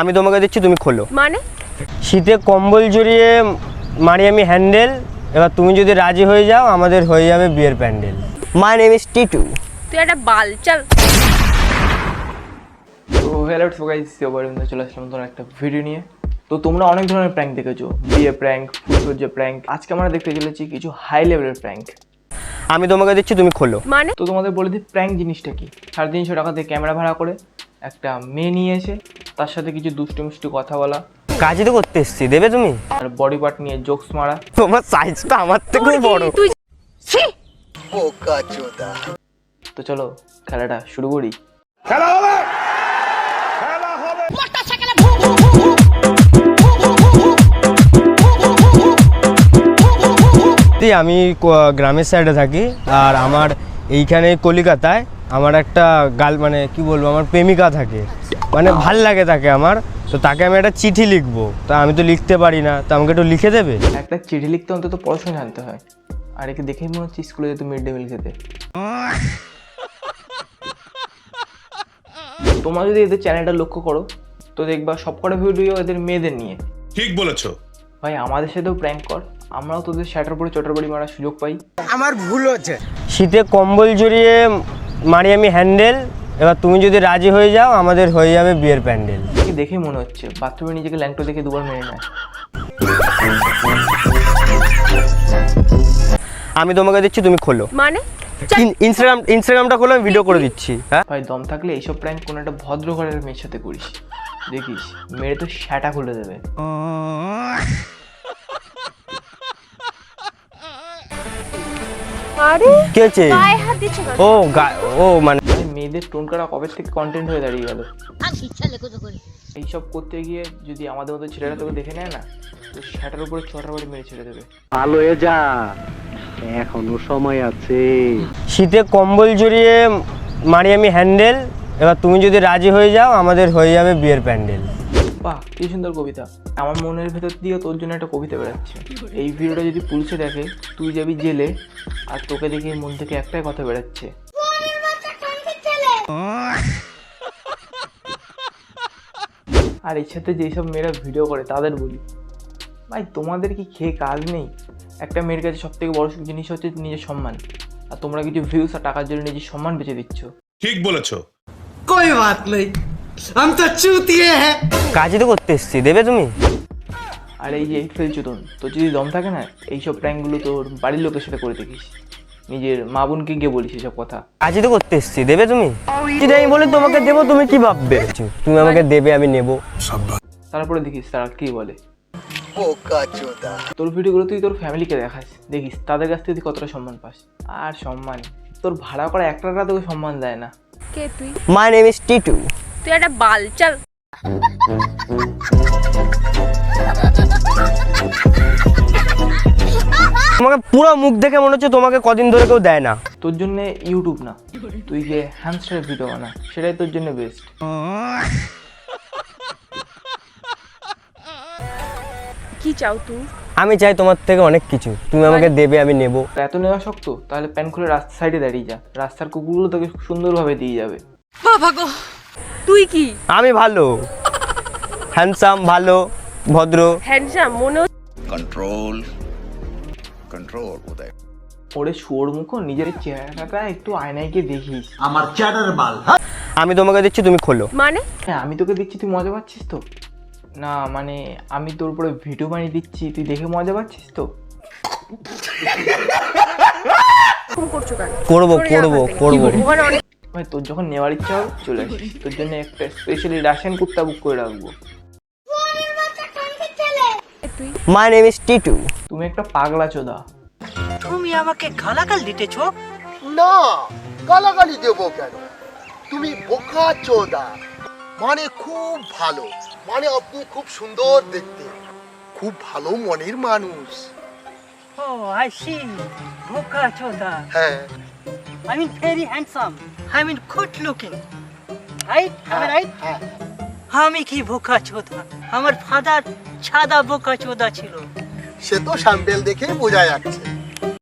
আমি তোমাকে দিচ্ছি তুমি খোলো। মানে? শীতে কম্বল জড়িয়ে মারি আমি হ্যান্ডেল এবার তুমি যদি রাজি হয়ে যাও আমাদের হয়ে যাবে বিয়ের pandal. My name is Titu তুই একটা বালচাল তো হ্যালো সো গাইস বরিন্দা চলে আসলাম নতুন একটা ভিডিও নিয়ে। তো তোমরা অনেক ধরনের প্র্যাঙ্ক দেখেছ। বিয়ে প্র্যাঙ্ক ফুলসজ্জা প্র্যাঙ্ক আজকে আমরা দেখতে চলেছি কিছু হাই লেভেলের প্র্যাঙ্ক আমি তোমাকে দিচ্ছি তুমি খোলো। মানে? তো তোমাদের বলে দিই প্র্যাঙ্ক জিনিসটা কি? সাড়ে তিনশো টাকা দিয়ে ক্যামেরা ভাড়া করে একটা মেয়ে নিয়ে এসে তার সাথে কিছু দুষ্টু মিষ্টি কথা বলা কাজই তো করতে এসছি দেবে তুমি আর বডি পার্ট নিয়ে জোকস মারা তোমার সাইজটা আমার থেকেও বড় তুই তো চলো খেলাটা শুরু করি সত্যি আমি গ্রামের সাইডে থাকি আর আমার এইখানে কলিকাতায় আমার একটা গাল মানে কি বলব আমার প্রেমিকা থাকে মানে ভালো লাগে তাকে আমার। তো তাকে আমি একটা চিঠি লিখব। তা আমি তো লিখতে পারি না। তো আমাকে একটু লিখে দেবে? একটা চিঠি লিখতে অন্তত পড়াশোনা জানতে হয়। আর একে দেখেই মনে হচ্ছে স্কুলে যেত মিড ডে মিল খেতে। তোমরা যদি এদের চ্যানেলটা লক্ষ্য করো তো দেখবা সবকটা ভিডিও এদের মেয়েদের নিয়ে। ঠিক বলেছ। ভাই আমাদের সাথেও প্র্যাঙ্ক কর। আমরাও তোদের শ্যাটার পরে চটার বাড়ি মারার সুযোগ পাই। আমার ভুল হচ্ছে। শীতে কম্বল জড়িয়ে মারি আমি হ্যান্ডেল এবার তুমি যদি রাজি হয়ে যাও আমাদের হয়ে যাবে বিয়ের প্যান্ডেল। কি দেখেই মনে হচ্ছে? বাথরুমে নিজেকে ল্যাংটো দেখে দুবার মেরে নেয়। আমি তোমাকে দিচ্ছি তুমি খোলো। মানে? ইনস্টাগ্রাম ইনস্টাগ্রামটা খোলো আমি ভিডিও করে দিচ্ছি হ্যাঁ? ভাই দম থাকলে এইসব প্র্যাঙ্ক কোনো একটা ভদ্র ঘরের মেয়ের সাথে করিস। দেখিস মেরে তো শ্যাটা খুলে দেবে। আরে কে হচ্ছে গায়ে? ও গা- ও মানে মেয়েদের টোন করা কবে থেকে কন্টেন্ট হয়ে দাঁড়িয়ে গেল। এইসব করতে গিয়ে যদি আমাদের মতো ছেলেরা তোকে দেখে নেয় না তো সেটার উপরে ছটার বাড়ি মেরে ছেড়ে দেবে। ভালো হয়ে যা এখনও সময় আছে। শীতে কম্বল জড়িয়ে মারি আমি হ্যান্ডেল এবার তুমি যদি রাজি হয়ে যাও আমাদের হয়ে যাবে বিয়ের প্যান্ডেল। বাহ কি সুন্দর কবিতা। আমার মনের ভেতর দিয়ে তোর জন্য একটা কবিতা বেড়াচ্ছে। এই ভিডিওটা যদি পুলিশে দেখে তুই যাবি জেলে আর তোকে দেখে মন থেকে একটাই কথা বেড়াচ্ছে আর এর সাথে যেসব মেয়েরা ভিডিও করে তাদের বলি ভাই তোমাদের কি খেয়ে কাজ নেই একটা মেয়ের কাছে সব থেকে বড় জিনিস হচ্ছে নিজের সম্মান আর তোমরা কিছু ভিউস আর টাকার জন্য নিজের সম্মান বেঁচে দিচ্ছ ঠিক বলেছো कोई बात नहीं हम तो चूतिए हैं কাজই তো করতে এসছি দেবে তুমি আর এই যে এই ফেলছো তোর তোর যদি দম থাকে না এইসব প্র্যাঙ্কগুলো তোর বাড়ির লোকের সাথে করে দেখিস নিজের মা বোনকে গিয়ে বলিস এসব কথা। আজই তো করতে এসছি দেবে তুমি? যদি আমি বলি তোমাকে দেবো তুমি কি ভাববে? তুমি আমাকে দেবে আমি নেব। তারপরে দেখিস তারা কি বলে। তোর ভিডিওগুলো তুই তোর ফ্যামিলিকে দেখাস। দেখিস তাদের কাছ থেকে তুই কতটা সম্মান পাস। আর সম্মান তোর ভাড়া করা একটা টাকা তোকে সম্মান দেয় না। কে তুই? মাই নেম ইজ টিটু তুই একটা বালচাল তোমাকে পুরো মুখ দেখে মনে হচ্ছে তোমাকে কদিন ধরে কেউ দেয় না। তোর জন্য ইউটিউব না তুই যে হ্যামস্টার ভিডিও বানা সেটাই তোর জন্য বেস্ট কি চাও তুই? আমি চাই তোমার থেকে অনেক কিছু তুমি আমাকে দেবে আমি নেব। এত নেওয়া শক্ত তাহলে প্যান খুলে রাস্তার সাইডে দাঁড়িয়ে যা রাস্তার কুকুরগুলো তোকে সুন্দরভাবে দিয়ে যাবে। বাবা গো তুই কি? আমি ভালো হ্যান্ডসাম ভালো ভদ্র। হ্যান্ডসাম মনে হচ্ছে কন্ট্রোল Uday. ওরে শোর মুখ নিজের চেহারাটা একটু আয়নায় গিয়ে দেখিস আমার চ্যাটার বাল। আমি তোমাকে দিচ্ছি তুমি খোলো। মানে? হ্যাঁ আমি তোকে দিচ্ছি তুই মজা পাচ্ছিস তো? না মানে আমি তোর উপরে ভিডিও বানিয়ে দিচ্ছি তুই দেখে মজা পাচ্ছিস তো? করব করব করব। ভাই তোর যখন নেওয়ার ইচ্ছা হবে চলে আসিস। তোর জন্য একটা স্পেশালি রাশিয়ান কুর্তা বুক করে রাখব। তুই? মাই নেম ইজ টিটু তুমি একটা পাগলা চোদা। তুমি আমাকে গালাগাল দিতেছো? না গালাগালি দেবো কেন? তুমি বোকা চোদা। মানে খুব ভালো। মানে আপনি খুব সুন্দর দেখতে। খুব ভালো মনের মানুষ। ও আই সি বোকা চোদা। হ্যাঁ। I mean very handsome I mean good looking right right হ্যাঁ। আমি কি বোকা চোদা? আমার ফাদার সাদা বোকা চোদা ছিল। সে তো সাম্বেল দেখে বোঝা যাচ্ছে।